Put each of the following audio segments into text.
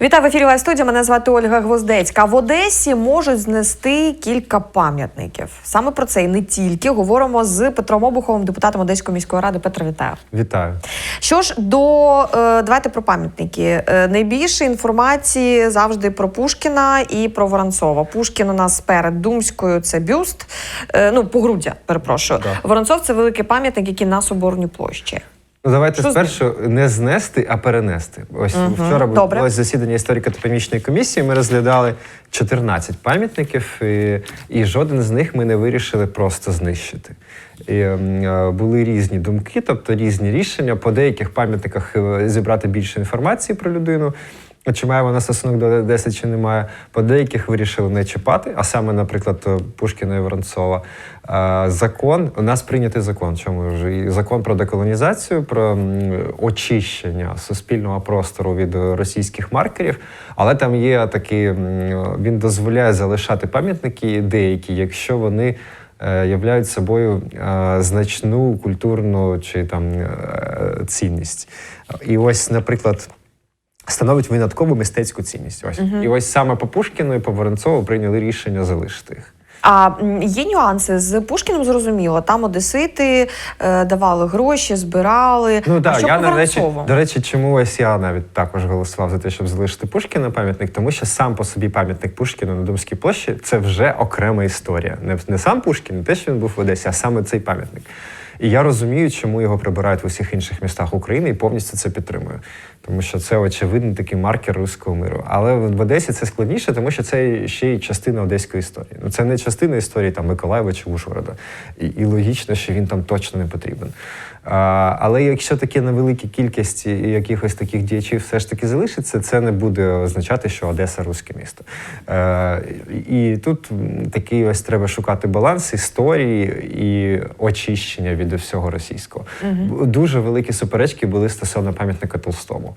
Вітаю в ефірі студія. Мене звати Ольга Гвоздецька. В Одесі можуть знести кілька пам'ятників. Саме про це і не тільки говоримо з Петром Обуховим, депутатом Одеської міської ради. Петро, вітаю. Вітаю. Що ж до е, давайте про пам'ятники. Е, найбільше інформації завжди про Пушкіна і про Воронцова. Пушкін у нас перед Думською це бюст. Е, ну, погруддя, перепрошую. Да. Воронцов це великий пам'ятник, який на Соборній площі. Ну давайте Що спершу не знести, а перенести. Ось угу. вчора Добре. було засідання історико-топомічної комісії. Ми розглядали 14 пам'ятників, і, і жоден з них ми не вирішили просто знищити. І, е, були різні думки, тобто різні рішення. По деяких пам'ятниках е, зібрати більше інформації про людину. Чи має вона стосунок до Одеси, чи немає. По деяких вирішили не чіпати, а саме, наприклад, е, Пушкіна і Воронцова. Е, Закон, у нас прийнятий закон, чому вже закон про деколонізацію, про очищення суспільного простору від російських маркерів. Але там є такий, він дозволяє залишати пам'ятники деякі, якщо вони е, являють собою значну культурну чи там цінність. І ось, наприклад. Становить виняткову мистецьку цінність. Ось і ось саме по Пушкіну і по Воронцову прийняли рішення залишити їх. А є нюанси з Пушкіним, зрозуміло. Там одесити е, давали гроші, збирали. Ну так, я на речі, до речі, чому ось я навіть також голосував за те, щоб залишити Пушкіна пам'ятник, тому що сам по собі пам'ятник Пушкіну на Думській площі це вже окрема історія. Не, не сам Пушкін, не те, що він був в Одесі, а саме цей пам'ятник. І я розумію, чому його прибирають в усіх інших містах України і повністю це підтримую. Тому що це очевидний такий маркер руського миру. Але в Одесі це складніше, тому що це ще й частина одеської історії. Ну це не частина історії там Миколаєва чи Ужгорода. І, і логічно, що він там точно не потрібен. А, але якщо таке невелика кількість якихось таких діячів все ж таки залишиться, це не буде означати, що Одеса руське місто. Е, і тут такий ось треба шукати баланс історії і очищення від всього російського. Дуже великі суперечки були стосовно пам'ятника Толстому.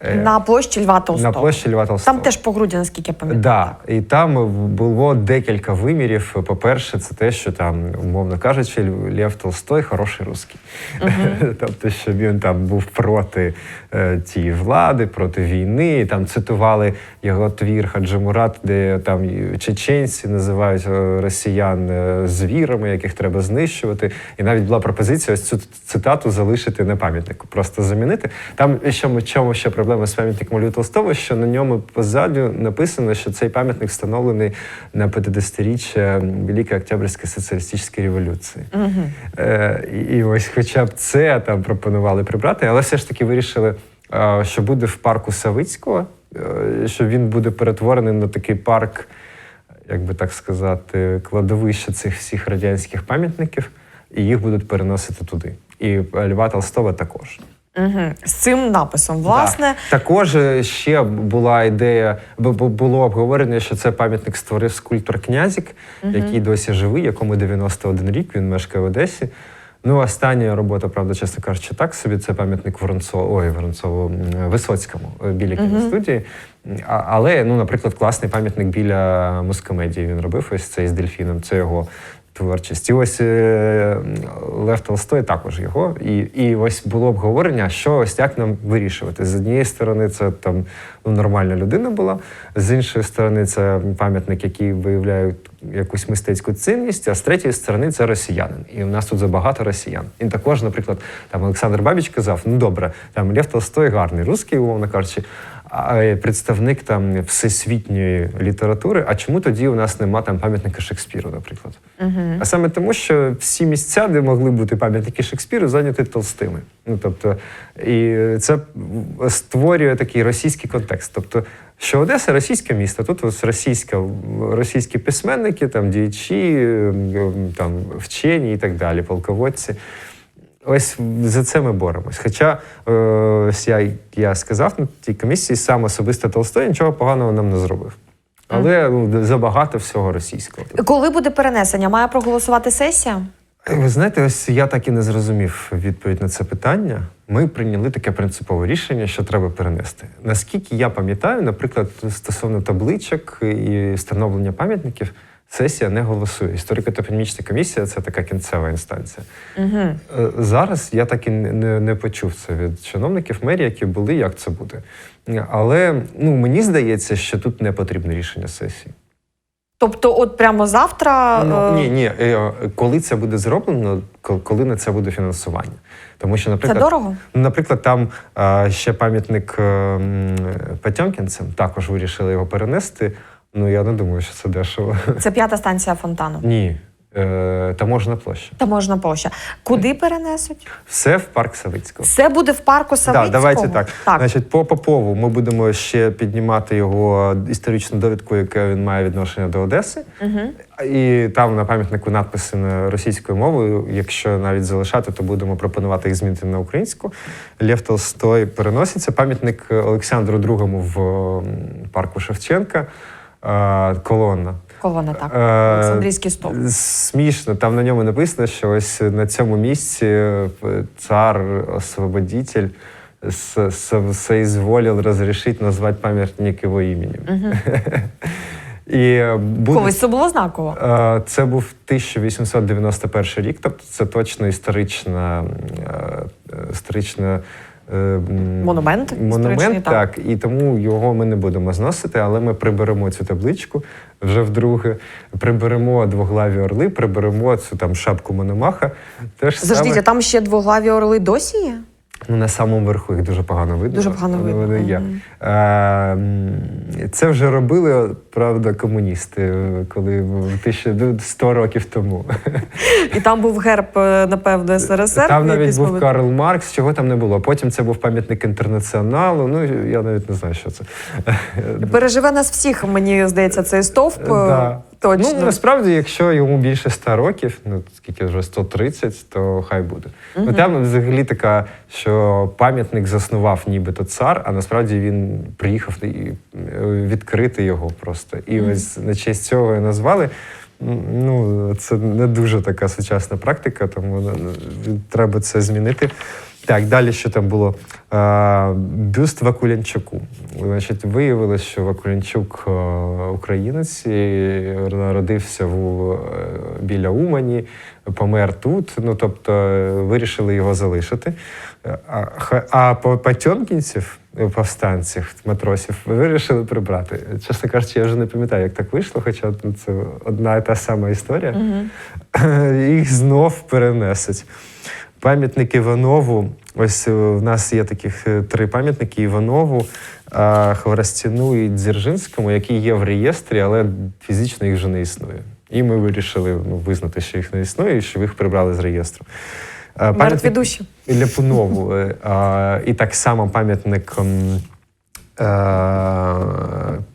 Е, На площі Льва Толстого. на площі Льва Толстого. Там теж погруддя, наскільки я пам'ятаю. Да, і там було декілька вимірів. По-перше, це те, що там, умовно кажучи, Лев Толстой хороший русський. тобто, що він там був проти е, тієї влади, проти війни. І там цитували його твір Хаджимурат, де там чеченці називають е, росіян звірами, яких треба знищувати. І навіть була пропозиція ось цю цитату залишити на пам'ятнику, просто замінити. Там що ми чому ще проблема з пам'ятником Льву Толстого, що на ньому позаду написано, що цей пам'ятник встановлений на 50-річчя Великої Октябрьської соціалістичної революції. Е, і, ось, хоча б це там пропонували прибрати, але все ж таки вирішили, е, що буде в парку Савицького, е, що він буде перетворений на такий парк, як би так сказати, кладовище цих всіх радянських пам'ятників, і їх будуть переносити туди. І Льва Толстого також. Угу. З цим написом, власне. Так. Також е, ще була ідея, бу- бу- було обговорення, що це пам'ятник створив скульптор Князік, який досі живий, якому 91 рік, він мешкає в Одесі. Ну, остання робота, правда, чесно кажучи, так собі. Це пам'ятник Воронцову, ой, Воронцову Висоцькому е, біля кіностудії. А, але, ну, наприклад, класний пам'ятник біля Москомедії він робив ось цей з дельфіном. Це його творчість. І ось е, Лев Толстой також його. І, і ось було обговорення, що ось як нам вирішувати. З однієї сторони, це там ну, нормальна людина була, з іншої сторони, це пам'ятник, який виявляє якусь мистецьку цінність, а з третьої сторони це росіянин. І у нас тут забагато росіян. І також, наприклад, там Олександр Бабіч казав: ну добре, там Лев Толстой гарний русський, умовно кажучи. Е, представник там всесвітньої літератури. А чому тоді у нас нема там пам'ятника Шекспіру, наприклад? А саме тому, що всі місця, де могли бути пам'ятники Шекспіру, зайняті толстими. Ну тобто, і це створює такий російський контекст. Тобто, що Одеса російське місто, тут ось російська, російські письменники, там діячі, ем, там вчені і так далі, полководці. Ось за це ми боремось. Хоча е, ось я, я сказав на тій комісії, сам особисто Толстой нічого поганого нам не зробив. Але ну, забагато всього російського. Коли буде перенесення? Має проголосувати сесія? Ви знаєте, ось я так і не зрозумів відповідь на це питання. Ми прийняли таке принципове рішення, що треба перенести. Наскільки я пам'ятаю, наприклад, стосовно табличок і встановлення пам'ятників, сесія не голосує. Історико-топонімічна комісія це така кінцева інстанція. Угу. Зараз я так і не, не, почув це від чиновників мерії, які були, як це буде. Але ну, мені здається, що тут не потрібне рішення сесії. Тобто, от прямо завтра. Ну, е, ні, ні, е, коли це буде зроблено, коли на це буде фінансування. Тому що, Це наприклад, дорого? Ну, Наприклад, там ще пам'ятник е, також вирішили його перенести. Ну я не думаю, що це дешево. Це п'ята станція фонтану. Ні. Е, таможна площа. Та можна площа. Куди перенесуть? Все в парк Савицького. Все буде в парку Савицького? Так, давайте так. Так. Значить, по Попову ми будемо ще піднімати його історичну довідку, яка він має відношення до Одеси. Угу. І там на пам'ятнику надписи на російською мовою. Якщо навіть залишати, то будемо пропонувати їх змінити на українську. Лев Толстой переноситься. Пам'ятник Олександру II в парку Шевченка. Колона. Колона так. Олександрійський стовп. Смішно, там на ньому написано, що ось на цьому місці е, цар, освободитель с- с- соизволил розрішити назвати пам'ятник його іменем. Угу. І е, буде Колись це було знаково. Це був 1891 рік, тобто це точно історична, е, історична Монумент монумент так. так. і тому його ми не будемо зносити, але ми приберемо цю табличку вже вдруге. Приберемо двоглаві орли, приберемо цю там шапку Мономаха. Теж Заждіть, а там ще двоглаві орли досі є? Ну, на самому верху їх дуже погано видно. Дуже погано але видно. Вони є. Е, Це вже робили, правда, комуністи, коли в 1100 років тому. І там був герб, е, напевно, СРСР. Там навіть був момент. Карл Маркс, чого там не було. Потім це був пам'ятник інтернаціоналу. Ну я навіть не знаю, що це. Переживе нас всіх, мені здається, цей стовп. Да. Точно. Ну насправді, якщо йому більше 100 років, ну скільки вже 130, то хай буде. Ну там взагалі така, що пам'ятник заснував нібито цар, а насправді він приїхав і е, відкрити його просто. І ось на честь цього і назвали. Ну, це не дуже така сучасна практика, тому ну, треба це змінити. Так, далі що там було? Бюст Вакулянчуку. Значить, виявилось, що Вакулянчук е, українець, і народився в, е, біля Умані, помер тут. Ну, тобто вирішили його залишити. А, а по Потьомкінців, повстанців, матросів, вирішили прибрати. Чесно кажучи, я вже не пам'ятаю, як так вийшло, хоча це одна і та сама історія. Їх знов перенесуть. Пам'ятник Іванову. Ось е, в нас є таких е, три пам'ятники Іванову, Хворостяну і Дзержинському, які є в реєстрі, але фізично їх вже не існує. І ми вирішили ну, визнати, що їх не існує, і що їх прибрали з реєстру. А, Мертві душі. Ляпунову. е, І так само пам'ятник е,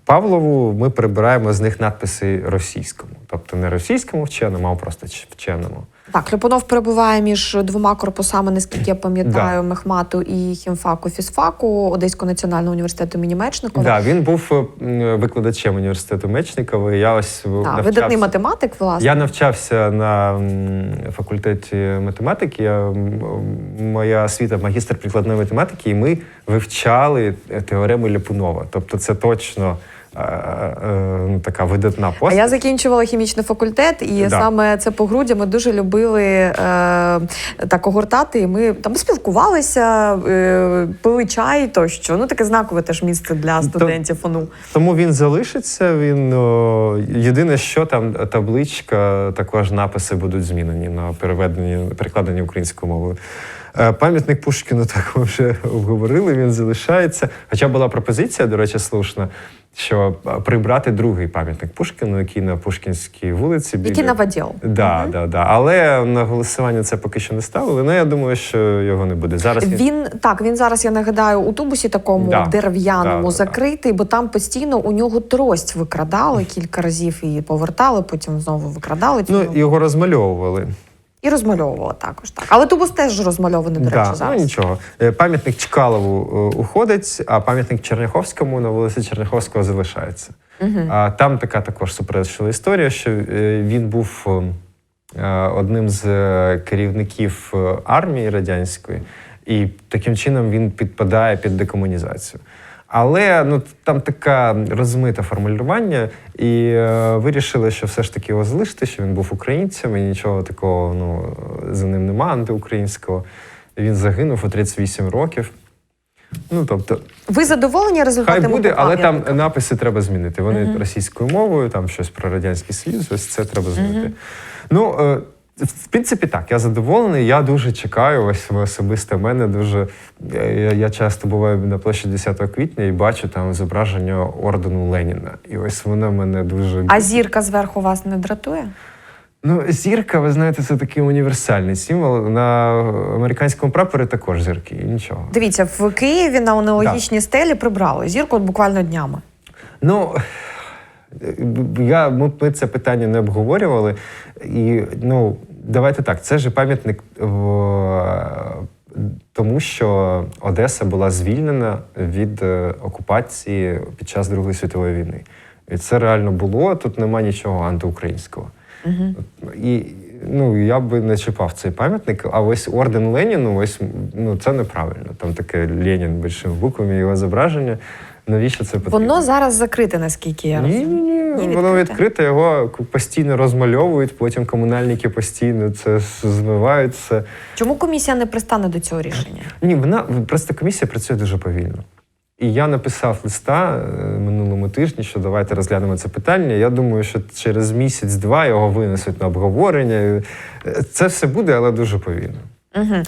Павлову ми прибираємо з них надписи російському. Тобто не російському вченому, а просто вченому. Так, Липунов перебуває між двома корпусами, наскільки я пам'ятаю, Мехмату і хімфаку, фізфаку Одеського національного університету імені Мечникова. Да, він був е, викладачем університету Мечникова. Я ось Так, навчався. видатний математик, власне. Я навчався на факультеті математики. Я, моя освіта магістр прикладної математики, і ми вивчали теорему Ляпунова. Тобто, це точно е, е, така видатна А я закінчувала хімічний факультет, і Да. саме це погруддя ми дуже любили е, так огортати. І ми там спілкувалися, е, пили чай тощо. Ну таке знакове теж місце для студентів. ФОНУ. Тому він залишиться. Він о, єдине, що там табличка, також написи будуть змінені на переведені, перекладені українською мовою. Е, Пам'ятник Пушкіну так ми вже обговорили. Він залишається. Хоча була пропозиція, до речі, слушна, що е, прибрати другий пам'ятник Пушкіну, який на Пушкінській вулиці. біля- Який наводіл. Да, да, да. Але на голосування це поки що не ставили. Ну я думаю, що його не буде. Зараз він- так, він зараз, я нагадаю, у тубусі такому Да. дерев'яному Да, да, закритий, бо там постійно у нього трость викрадали кілька разів і повертали, потім знову викрадали. ну, його розмальовували. І розмальовувала також. Так. Але тубус теж розмальований, до речі, Да, зараз. ну нічого. Е, Пам'ятник Чкалову е, уходить, а пам'ятник Черняховському на вулиці Черняховського залишається. А там така також суперечлива історія, що е, він був одним з керівників армії радянської, і таким чином він підпадає під декомунізацію. Але ну там таке розмите формулювання, і е, вирішили, що все ж таки його залишити, що він був українцем, і нічого такого ну, за ним нема антиукраїнського. Він загинув у 38 років. Ну тобто, Ви задоволені хай результатами буде, але там пам'ятника? написи треба змінити. Вони російською мовою, там щось про радянський союз, ось це треба змінити. Ну е, в принципі, так, я задоволений. Я дуже чекаю. Ось особисто мене дуже. Я, я- я часто буваю на площі 10 квітня і бачу там зображення ордену Леніна. І ось воно мене дуже А зірка зверху вас не дратує? Ну, зірка, ви знаєте, це такий універсальний символ. На американському прапорі також зірки, і нічого. Дивіться, в Києві на аналогічній стелі прибрали зірку от буквально днями. Ну я, ми, ми це питання не обговорювали. І ну, давайте так, це ж пам'ятник в, тому, що Одеса була звільнена від е, окупації під час Другої світової війни. І це реально було. Тут нема нічого антиукраїнського. І ну, я би не чіпав цей пам'ятник, а ось орден Леніну, ось ну, це неправильно. Там таке Ленін більшими буквами, його зображення. Навіщо це потрібно? Воно зараз закрите, наскільки я розумію. ні, ні. Ні, Воно відкрите. його постійно розмальовують, потім комунальники постійно це с- змивають. Це. Чому комісія не пристане до цього рішення? Ні, вона просто комісія працює дуже повільно. І я написав листа е, минулому тижні, що давайте розглянемо це питання. Я думаю, що через місяць-два його винесуть на обговорення. Е, Це все буде, але дуже повільно. Угу.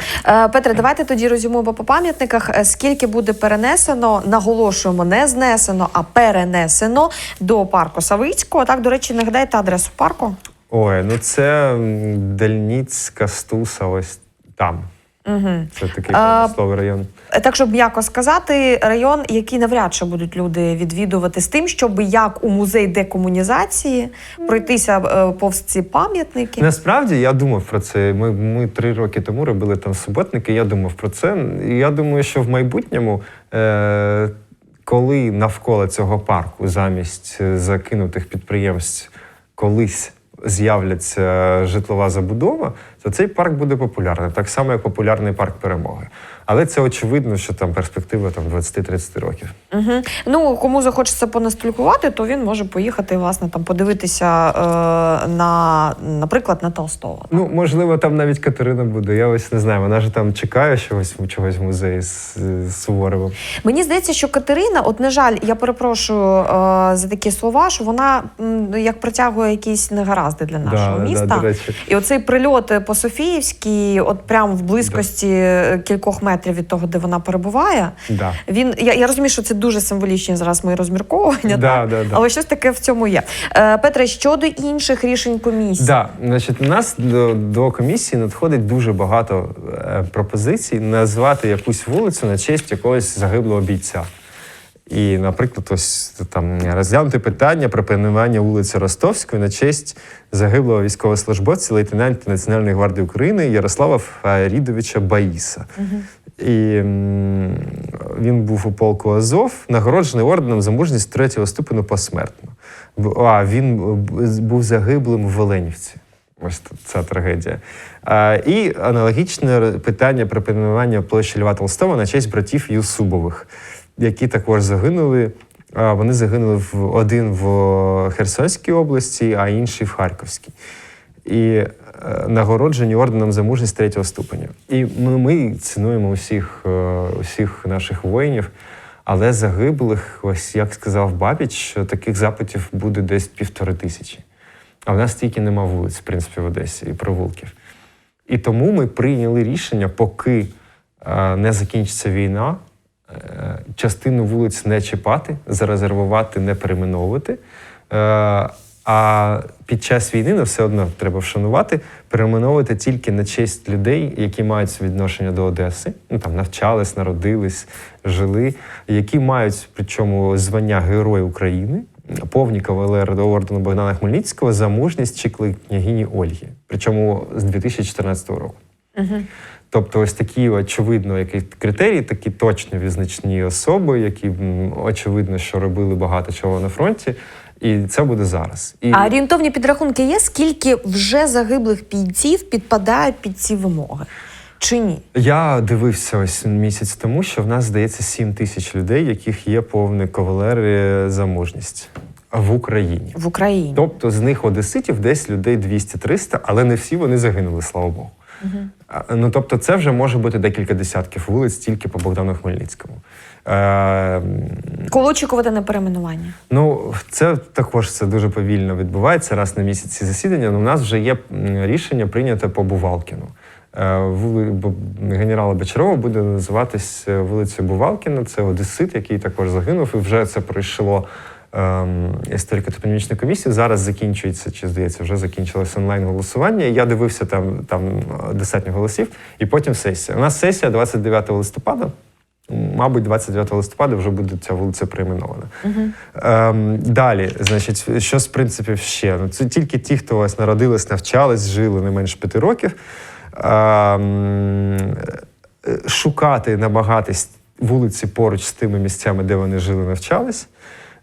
Петре, давайте тоді розумуємо по пам'ятниках, е, скільки буде перенесено, наголошуємо, не знесено, а перенесено до парку Савицького. Так, до речі, нагадайте адресу парку. Ой, ну це Дельніцька Стуса, ось там. Угу. Це такий А, промисловий район. Так, щоб м'яко сказати, район, який навряд чи будуть люди відвідувати з тим, щоб як у музей декомунізації пройтися е, повз ці пам'ятники. Насправді я думав про це. Ми, ми три роки тому робили там суботники. Я думав про це. І я думаю, що в майбутньому, е, коли навколо цього парку замість е, закинутих підприємств колись з'являться житлова забудова, то цей парк буде популярним, так само як популярний парк перемоги. Але це очевидно, що там перспектива там 20-30 років. Угу. Ну, кому захочеться понасталькувати, то він може поїхати, власне, там подивитися е, на, наприклад, на Толстого. Ну, можливо, там навіть Катерина буде. Я ось не знаю. Вона ж там чекає чогось, чогось в музеї з, з Суворовим. Мені здається, що Катерина, от на жаль, я перепрошую е, за такі слова, що вона м, як притягує якісь негаразди для нашого Да, міста. Да, до речі. І оцей прильот по Софіївській, от прямо в близькості е, кількох метрів від того, де вона перебуває. Да. Він я, я розумію, що це дуже символічні зараз мої розмірковування, Да, так? да, да. але щось таке в цьому є. Е, Петре, щодо інших рішень комісії, Да, значить, у нас до, до комісії надходить дуже багато е, пропозицій назвати якусь вулицю на честь якогось загиблого бійця. І, наприклад, ось там розглянути питання про перейменування вулиці Ростовської на честь загиблого військовослужбовця лейтенанта Національної гвардії України Ярослава Фарідовича Баїса. І він був у полку Азов, нагороджений орденом за мужність третього ступену посмертно. А він був загиблим в Оленівці. Ось ця трагедія. А, і аналогічне питання про перейменування площі Льва Толстого на честь братів Юсубових, які також загинули. Вони загинули в один в Херсонській області, а інший в Харківській. І е, нагороджені орденом за мужність третього ступеня. І ми, ми цінуємо усіх, е, усіх наших воїнів, але загиблих, ось як сказав Бабіч, що таких запитів буде десь півтори тисячі. А в нас стільки нема вулиць, в принципі, в Одесі і провулків. І тому ми прийняли рішення, поки е, не закінчиться війна, е, частину вулиць не чіпати, зарезервувати, не перейменовувати. Е, а під час війни на все одно треба вшанувати, перейменовувати тільки на честь людей, які мають відношення до Одеси, ну там навчались, народились, жили, які мають причому звання Герой України. Повніка ВЛР до ордену Богдана Хмельницького за мужність чикли княгині Ольги, причому з 2014 року. Угу. Тобто, ось такі очевидно, які критерії, такі точно визначні особи, які очевидно, що робили багато чого на фронті, і це буде зараз. І А орієнтовні підрахунки є, скільки вже загиблих бійців підпадають під ці вимоги? чи ні? Я дивився ось місяць тому, що в нас здається 7 тисяч людей, яких є повний кавалер е, за мужність в Україні. В Україні. Тобто з них одеситів десь людей 200-300, але не всі вони загинули, слава Богу. А, Ну тобто, це вже може бути декілька десятків вулиць тільки по Богдану Хмельницькому. Е, Коли очікувати на перейменування? Ну, це також це дуже повільно відбувається раз на місяць ці засідання. Ну, у нас вже є рішення прийнято по Бувалкіну. Е, вули- Генерала Бочарова буде називатись е, вулицею Бувалкіна. Це одесит, який також загинув, і вже це пройшло. Ем, Історико-топонімічну комісію зараз закінчується, чи здається, вже закінчилось онлайн голосування. Я дивився там, там е, достатньо голосів, і потім сесія. У нас сесія 29 листопада. Мабуть, 29 листопада вже буде ця вулиця перейменована. Ем, далі, значить, що з принципів ще? Ну, це тільки ті, хто ось народились, навчались, жили не менш п'яти років. Ем, е, шукати, намагатись вулиці поруч з тими місцями, де вони жили, навчались.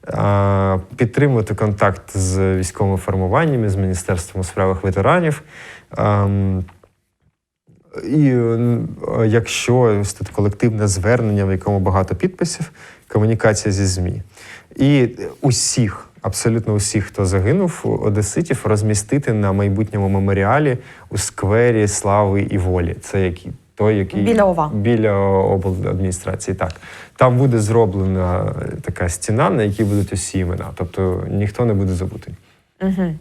Е, Підтримувати контакт з військовими формуваннями, з Міністерством у справах ветеранів. Ем, і е, якщо ось тут колективне звернення, в якому багато підписів, комунікація зі ЗМІ. І усіх, абсолютно усіх, хто загинув, одеситів, розмістити на майбутньому меморіалі у сквері Слави і Волі. Це який той, який Біля ОВА. біля обладміністрації. Так там буде зроблена така стіна, на якій будуть усі імена. Тобто ніхто не буде забутий. Угу.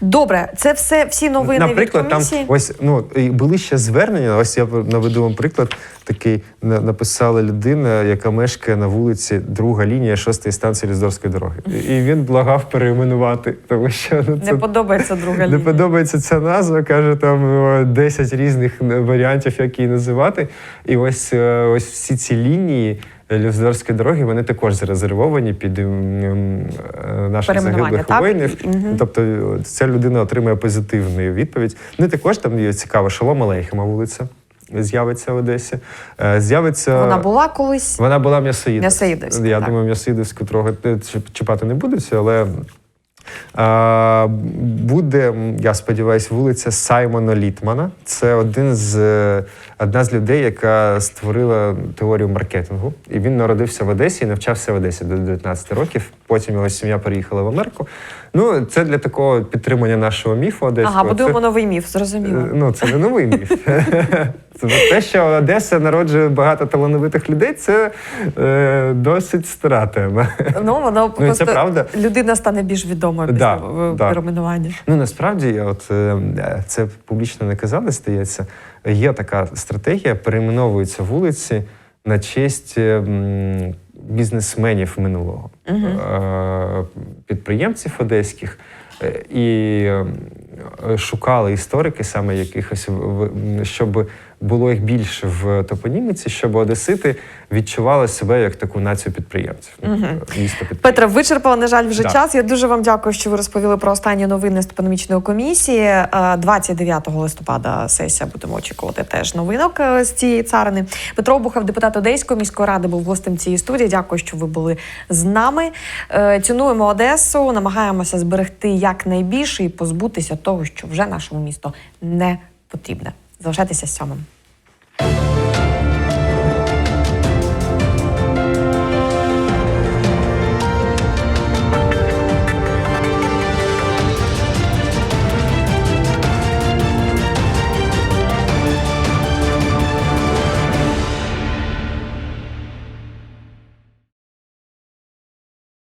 Добре, це все всі новини Наприклад, від там ось ну були ще звернення. Ось я наведу вам приклад. Такий написала людина, яка мешкає на вулиці друга лінія шостої станції Ліздорської дороги. І він благав перейменувати, тому що ну, це Не подобається друга лінія. не подобається ця назва. каже, там 10 різних варіантів, як її називати. І ось е, ось всі ці лінії. Люздорської дороги вони також зарезервовані під ем, ем, е, наших загиблих так? воїнів. Угу. Тобто ця людина отримує позитивну відповідь. Не також там є цікава Шолома Лейхема вулиця. З'явиться в Одесі. Е, З'явиться Вона була колись. вона була м'ясоїдовська. Я так. думаю, м'ясоїдовську трохи е, чіпати не будуть, але буде, я сподіваюся, вулиця Саймона Літмана. Це один з, е, одна з людей, яка створила теорію маркетингу. І він народився в Одесі і навчався в Одесі до 19 років. Потім його сім'я переїхала в Америку. Ну, це для такого підтримання нашого міфу одеського. Ага, будуємо Це- новий міф, зрозуміло. Е, Ну, це не новий міф. Те, що Одеса народжує багато талановитих людей, це е, досить стара тема. Ну, воно Ну, просто це правда. людина стане більш відомою після да. перейменування. Ну насправді, я от е, це публічно не казали, здається. Є така стратегія, перейменовуються вулиці на честь е, бізнесменів минулого, е, підприємців одеських. І е, шукали історики саме якихось, щоб було їх більше в топоніміці, щоб одесити відчували себе як таку націю підприємців. Місто підприємців. Петре, вичерпала, на жаль, вже Да. час. Я дуже вам дякую, що ви розповіли про останні новини з топономічної комісії. Е, 29 листопада сесія будемо очікувати теж новинок е, з цієї царини. Петро Обухов, депутат Одеської міської ради, був гостем цієї студії. Дякую, що ви були з нами. Е, Цінуємо Одесу, намагаємося зберегти якнайбільше і позбутися того, що вже нашому місту не потрібне. Залишайтеся сьомим.